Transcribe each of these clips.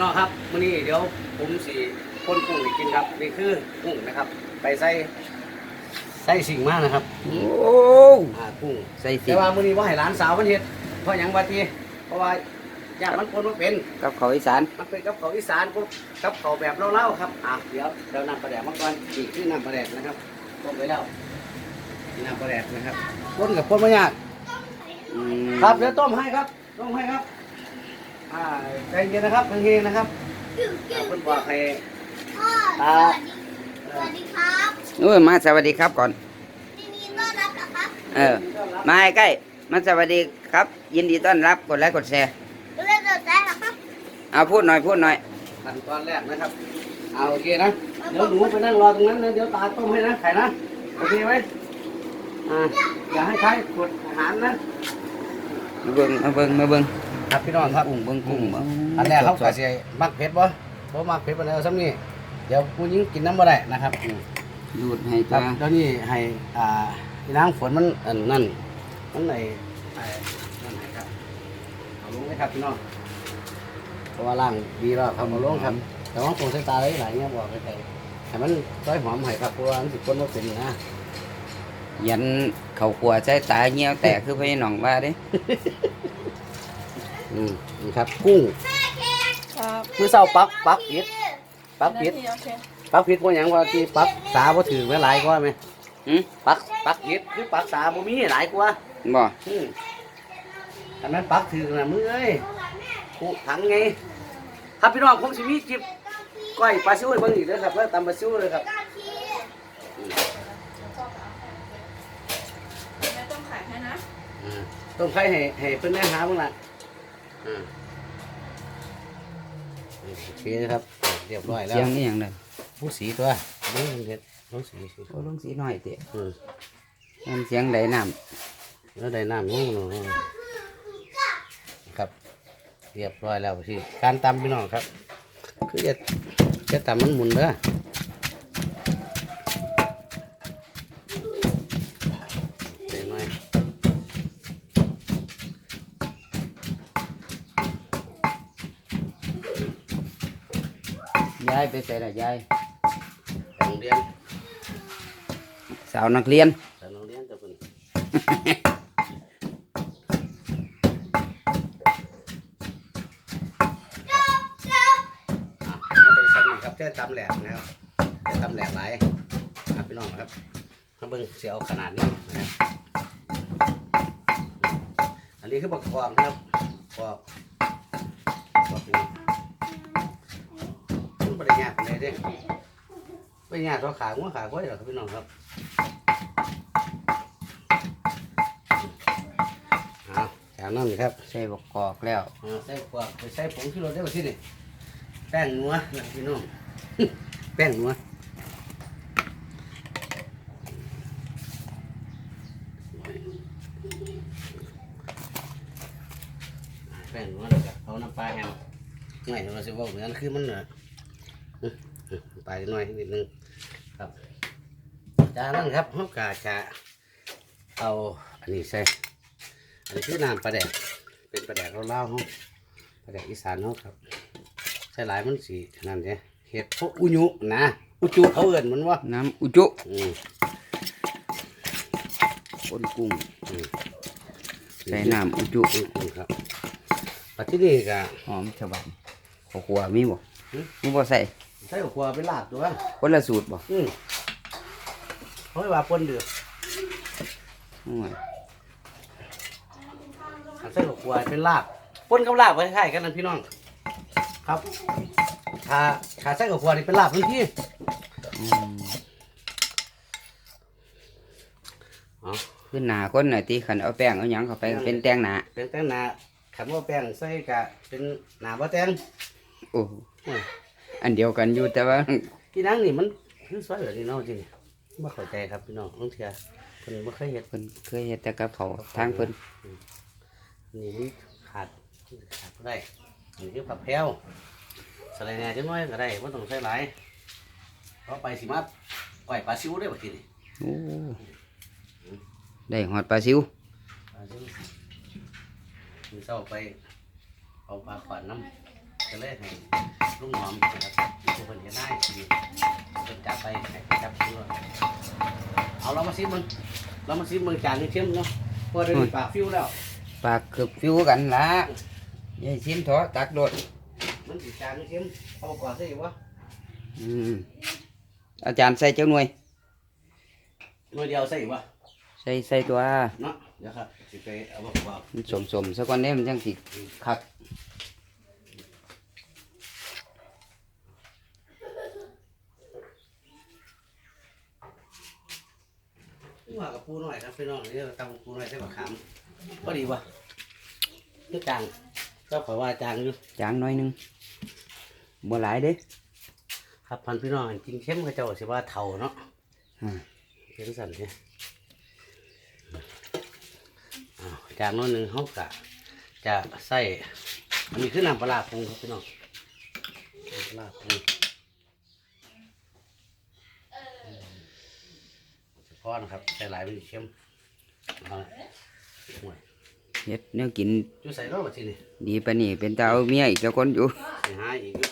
น้องครับมื้อนี้เดี๋ยวผมสิคนกุ้งให้กินครับนี่คือกุ้งนะครับ ไปใส่ใส่สิ่งมากนะครับโอ้อ่ากุ้งใส่สิแต่ว่ามื้อนี้ว่าให้หลานสาวมันเฮ็ดเพราะหยังว่าติเพราะว่าญาติมันคนบ่เป็นกับเขาวอีสานมันเป็นกับเขาวอีสานกับกับเขาวแบบเล่าๆครับอะเดี๋ยวเดี๋ยวน้ำปลาแดกมาก่อนนี่คือน้ำปลาแดกนะครับต้มไว้แล้วนี่น้ำปลาแดกนะครับคนกับคนไม่ยาก อืมครับเดี๋ยวต้มให้ครับต้มให้ครับ อ่าใจเย็นนะครับเฮงๆนะครับอ่าคนบอกให้ พ่อตาสวัสดีครับโอ้ยมาสวัสดีครับก่อน ยินดีต้อนรับนะครับเออ มาใกล้ๆมาสวัสดีครับ ยินดีต้อนรับ กดไลค์กดแชร์ดูแลตัวใจนะครับเอาพูดหน่อยพูดหน่อย ขั้นตอนแรกนะครับเอาโอเคนะ เดี๋ยวหนูไปนั่งรอตรงนั้นนะเดี๋ยวตาต้มให้นะไข่นะ โอเคไหมอ่าอย่าให้ใช้กดอาหารนะ มาเบิ่งมาเบิ่งมาเบิ่ง ครับพี่น้องครับกุ้งเบิ่งกุ้งเบิ่งอันแรกเขาก็สิมักเผ็ดบ่บ่มักเผ็ดปานใดเอาซ้ำนี่เดี๋ยวผู้หญิงกินน้ำบ่ได้นะครับอืมดูดให้ครัตาบแล้วนี่ให้อ่าพี่นางฝนมันอันนั่นมันไอ้ไอ้นั่นให้ครับเอาลงเลยครับพี่น้องเพราะว่าล่างดีแล้วครับเอาลงครับ แต่ว่าตรงสายตาไว้หลายเงี้ยบอกเลยแต่ให้มันซอยหอมให้ครับเพราะว่ามันสิคนบ่เป็นนะ ยันเขาขวใช้ตาเงี้ยวแตกคือพี่น้องว่าเด้ อืมนี่ครับ กุ้งครับมื้อเช้าปักปักผิดปักผิดโอเคปักผิดเพราะหยังว่าที่ปักสาบ่ถือไว้หลายกว่าไหมหืมปักปักผิดคือปักสาบ่มีหลายกว่าบ่อืมอันนั้นปักถือนะมือเอ้ยผูถังไงครับพี่น้องผมสิมีจิบก้อยปลาซิวให้เบิ่งอีกเด้อครับแล้วตำปลาซิวเลยครับไม่ต้องขายให้นะอ่าต้มไข่ให้ให้เพิ่นแม่หาเบิ่งล่ะ อ่าโอเคนะครับ เรียบร้อยแล้วเสียงนี่อย่างเด้อผู้สีตัวนี่เด็ดน้องสีสิโอ้ลงสีหน่อยเตะอืมมันเสียงใดน้แล้วได้น้ำนู่นครับ เรียบร้อยแล้วพี่การตำพี่น้องครับ คือจะจะตำมันหมุนเด้อเดี๋ยวหน่อยำยายไปใส่ละยายโรงเรียนสาวนักเรียนแต่โรงเรียนจะเป็นอะมาเบิ่งสักหน่อยครับแค่ตำแหลกนะครับแค่ตำแหลกหลายครับพี่น้องครับมาเบิ่งเสียเอาขนาดนี้นะครับ อันนี้คือบักกอกนะครับกอกก บริยากเลยเด้ไม่ยากตัวขาหัวขาก้อยหรอกครับพี่น้องครับเอาจากนั้นครับใส่บกกอกแล้วเอาใส่ขวดไปใส่ผงที่รถได้ป่ะที่นี่แป้งนัวนะพี่น้อง แป้งนัวแป้งนัวแล้วก็เอาน้ำปลาแห้งไม่เราจะบอกเหมือนคือมันเหนืออื้ ออื้อปลาหน่อยนิดนึงครับจากนั้นครับเขากาจะเอาอันนี้ใส่อันนี้คือน้ำปลาแดกเป็นปลาแดกเล่าๆเฮาปลาแดกอีสานเฮาครับใส่หลายมันสีนั่นเด้เห็ดพวกอุยุนะอุจุเขาเอิ้นมันว่าน้ำอุจุอืมคนกุ้งอืมใส่น้ำอุจุอืมอืมครับปัจจุบันก็หอมฉบับข้าวขัวมีบ่หึมีบ่ใส่ ใส่หัวเป็นลาบตัวคนละสูตรบ่อืมเขาให้ว่าปนเดือดโอ้ยอันใส่หัวเป็นลาบปนกับลาบคล้ายๆกันนะพี่น้อง ครับถ้าถ้าใส่หัวนี่เป็นลาบทันทีอืมอ๋อคือหนาคนน่ะที่ขันเอาแป้งเอาหยังเข้าไปก็เป็นแตงหนาเป็นแตงหนาขันว่าแป้งใส่กะเป็นหนาบ่แตงโอ้ อืมอันเดียวกันอยู่แต่ว่าพี่นังนี่มันคือสวยเหลือนี่เน้องจริงไม่เข้าใจครับพี่น้องน้องเทียคนนี้ไม่เคยเห็นเพิ่นเคยเฮ็ดแต่กับเขาวทางเพิ่นนี่มันขาดขาดบ่ได้นี่คือผักแพรวสไลด์แหน่จังน้อยก็ได้ไม่ต้องใส่หลายเพราะไปสิมาปล่อยปลาซิวได้บ่ทีนี่โอ้ได้หอดปลาซิวปลาซิวมีเศร้าไปเอาปลาขวานน้ำ ก็เลยให้ลูกหอมนะครับผู้คนจะได้ดีเป็นจับไปให้ไปจับชิ้นเลยเอาเรามาซิมึงเรามาซิมึงจานนี้เข้มเนาะเพอได้ปากฟิวแล้วปากคือฟิวกันละยายชิมเถอะตักโดดมันสิจานนี้เข้มเอาก่อนสิวะอืมอาจารย์ใส่เจ้าหน่วยหน่วยเดียวใส่วะใส่ใส่ตัวเนาะเดี๋ยวครับสิไปเอาบอกว่ามันสมสมๆสักวันนี้มันจังสิคัก ว่ากับปูหน่อยครับพี่น้องนี่เราตำปูหน่อยใส่บักขามพอดีวะนี่จางก็ขอว่าจางอยู่จางน้อยนึงบ่หลายเด้ครับพันพี่น้องจริงเข้มเขาเจ้าสิว่าเท่าเนาะอ่าเห็นสันเนี่ยจานโน้นหนึ่งเขากะจะใส่อันนี้คือน้ำปลาปรุงครับพี่น้องน้ำปลาปรุง เฉพาะนะครับใส่หลายเป็นเข้มเอาละห่วยเฮ็ดแนวกินจุใส่รอบทีนี่ดีปานนี้เป็นตาเอาเมียอีกเจ้าคนอยู่ใส่หาอีกอยู่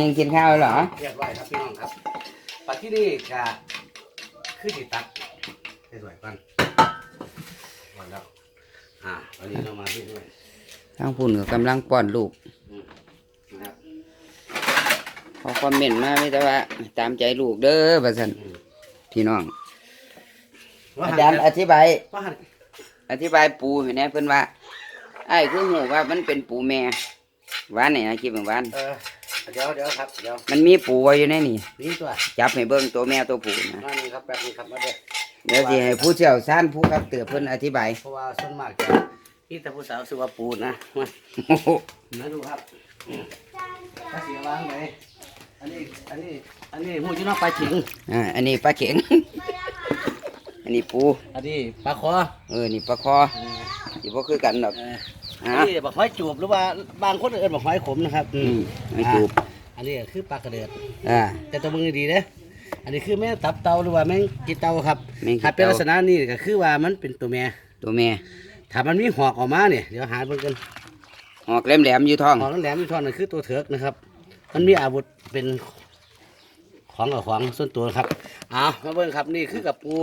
ยังกินข้าวเหรอเรียบร้อยครับพี่น้องครับปัจที่นี่จะคือติตัดให้สวยกันหมดแล้วอ่าวันนี้เรามาที่ด้วยทางพุ่นก็กำลังป้อนลูกนะครับ ขอคอมเมนต์มาไม่แต่ว่า ตามใจลูกเด้อว่าซั่นอืมพี่น้องว่าอาหันจารย์อธิบายว่าหันอธิบายปูให้แหน่เพิ่นว่าไอ้ายคือหูว่ามันเป็นปูแม่หวานนี่นะคิดเป็นหวานเออเดี๋ยวเดี๋ยวครับเดี๋ยวมันมีปูไว้อยู่ในนี่นี่ตัวจับให้เบิ่งตัวแม่ตัวผู้นะมานี่ครับแป๊บนึงครับมาเด้อเดี๋ยวสิให้ผู้เชี่ยวชาญผู้ครับเตือเพิ่นอธิบายเพราะว่าส่วนมากจะพี่แต่ผู้สาวสือว่าปูนนะมาโอ้โหมาดูครับถ้าเสียวางไหน อันนี้ อันนี้ อันนี้หมูจีนอกปลาฉิงอ่า อันนี้ปลาเข็ง อันนี้ปู อันนี้ปลาคอเออ นี่ปลาคอสิบ่คือกันดอกเออฮะอันนี้บักหอยจูบหรือว่าบางคนเอิ้นบักหอยขมนะครับ อืมไม่จูบอะอันนี้คือปลากระเดือดอ่า แต่ตัวมึงดีๆเด้ออันนี้คือแม่งตับเตาหรือว่าแม่งกินเตาครับแม่งกินเตาถ้าเป็นลักษณะนี้ก็คือว่ามันเป็นตัวแม่ ตัวแม่ ถ้ามันมีหอกออกมาเนี่ยเดี๋ยวหาเบิ่งกันหอกแหลมๆอยู่ท้องหอกแหลมๆมีท่อนนั่นคือตัวเถิกนะครับ มันมีอาวุธเป็นของกับของส่วนตัวครับเอามาเบิ่งครับนี่คือกับปู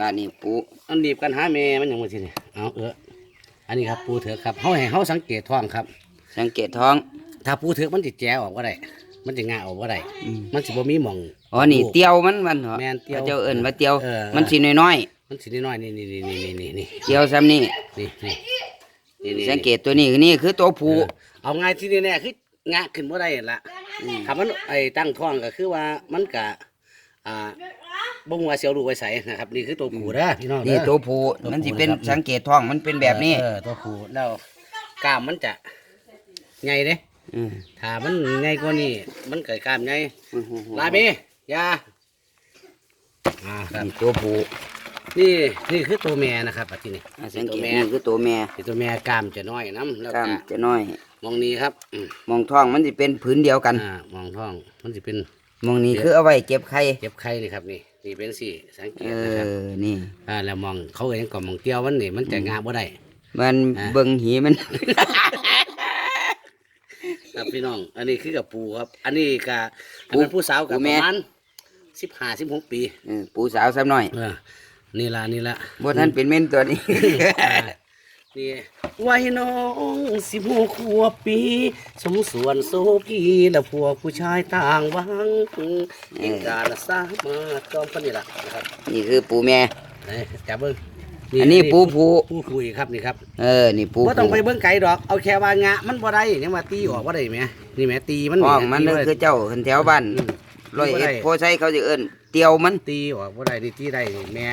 บ้านนี้ปูอันดีบกันหาแม่มันอย่างไรสิเนี่ยเอาเอออันนี้ครับปูเถิกครับเขาให้เขาสังเกตท้องครับ สังเกตท้อง ถ้าปูเถือกมันจะแจออกว่าได้มันจะงาออกว่าได้อืมมันสิบ่มีหม่องอ๋อนี่เตียวมันมันเหรอแม่นเตียวขาเจ้าเอิ้นว่าเตียวเออมันสิน้อยมันสิน้อยๆนี่นี่นี่นี่นี่นี่ๆเตียวซ้ำนี่นี่นี่นี่นี่สังเกตตัวนี้นี่คือตัวเอผู้อเอาง่ายที่นี่แน่คือ งาขึ้นบ่ได้ละถ้ามันไอ้ตั้งท้องก็คือว่ามันกะอ่าบ่งว่าเสียวลูกไว้ใส่นะครับ นี่คือตัวผู้เด้อพี่น้องเด้นี่อ ตัวผู้ตัวผู้มันสิเป็นนะครับ สังเกตท้องมันเป็นแบบนี้เออตัวผู้แล้วกล้ามมันจะใหญ่เด้อืมถ้ามันใหญ่กว่านี้มันเกิดกล้ามใหญ่ลาเมยาอ่าครับนี่ตัวผู้ นี่นี่คือตัวแม่นะครับอันที่นี่อ่าสังตัเกวตแม่นี่คือตัวแม่คือตัวแม่กล้ามจะน้อยน้ำแล้วกล้าก็มจะน้อย มองนี้ครับอืมมองท้องมันสิเป็นผืนเดียวกัน อ่ามองท้องมันจะเป็นมองนี้คือเอาไว้เก็บไข่เก็บไข่นี่ครับนี่นี่เป็นสี่สังเกเอตนะครับอนี่ อ่าแล้วมองเขาเองก็มองเตี้ยวมันนี่มันจะงามบ่ได้ มันอ่า เบิ่งหีมัน ครับพี่น้อง อันนี้คือกับปูครับ อันนี้กับอันนั้นผู้สาวกับประมาณสิบห้าสิบหกปี เออปูสาวซ้ำน้อย เออ นี่ละนี่ละบ่ท่านเป็นเม่นตัวนี้ นี่วัยน้องสิบหกขวบปี สมส่วนโซกีและพวกผู้ชายต่างวังเองการละสามาจอมปานนี่ละนะครับนี่คือปูแม่นี่จับเบิ้งอันนี้ปูผู้ผู้คุยครับนี่ครับ เออ นี่ปูว่าต้องไปผู้เบิ้งไก่ดอก เอาแค่ว่างะมันบ่ได้ยังมาตีออกบ่ได้ไหมนี่แหมตีมันห้องมันตีนั่นบ่ได้คือเจ้าขึ้นแถวบ้านอืมร้อยเอ็ดบ่ได้โพไซเขาจะเอิ้นเตียวมันตีออกบ่ได้นี่ตีได้นี่แม่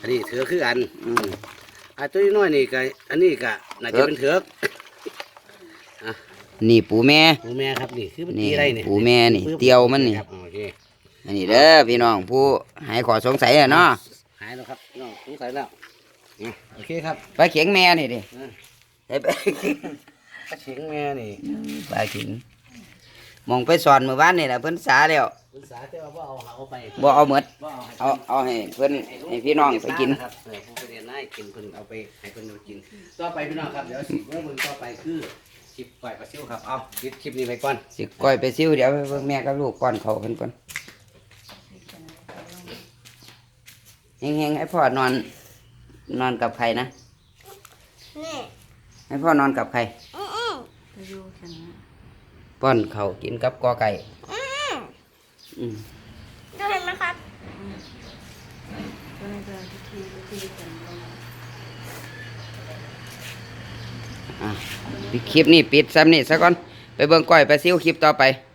อันนี้เถือคืออัน อืมอันตัวน้อยนี่ก็อันนี้ก็น่าจะเป็นเถือกนี่ปูแม่ ปูแม่ครับนี่คือมันนี่ตีได้นี่ปูแม่นี่ปึ๊บเตียวมันนี่ครับโอเคอันนี้เด้อพี่น้องผู้หายขอสงสัยอะเนาะหายแล้วครับน้องสงสัยแล้วอะโอเคครับปลาเข็งแม่นี่ดิอะใส่ไปกระเฉียงแม่นี่ปลาเข็ง มองไปสอนเมื่อวานนี่แหละเพิ่นสาแล้วปรึกษาแต่ว่าบ่เอาเอาไปบ่เอาหมดบ่เอาให้เอาเอาให้เพิ่นให้พี่น้องไปกิน ครับเออผู้ไปเรียนนายกินเพิ่นเอาไปให้เพิ่นเอากิน ต่อไปพี่น้องครับเดี๋ยวสิเมื่อมึงต่อไปคือสิลิปปล่อยปลาซิวครับเอาปิดคลิปนี้ไปก่อนสิก้อยไปซิวเดี๋ยวไปเบิ่งแม่กับลูกก่อนเขาเพิ่นก่อนเฮงๆให้พ่อนอน นอนกับใครนะนี่ให้พ่อนอนกับใคร อืออือไปดูกันนะ ป้อนเขาวกินกับกอไก่อืออืมดูเห็นไหมครับก็ในการพิธีพิธีกันลงอะคลิปนี้ปิดซ้ำนี่ซะก่อน ไปเบิ่งก้อยไปซิวคลิปต่อไปอ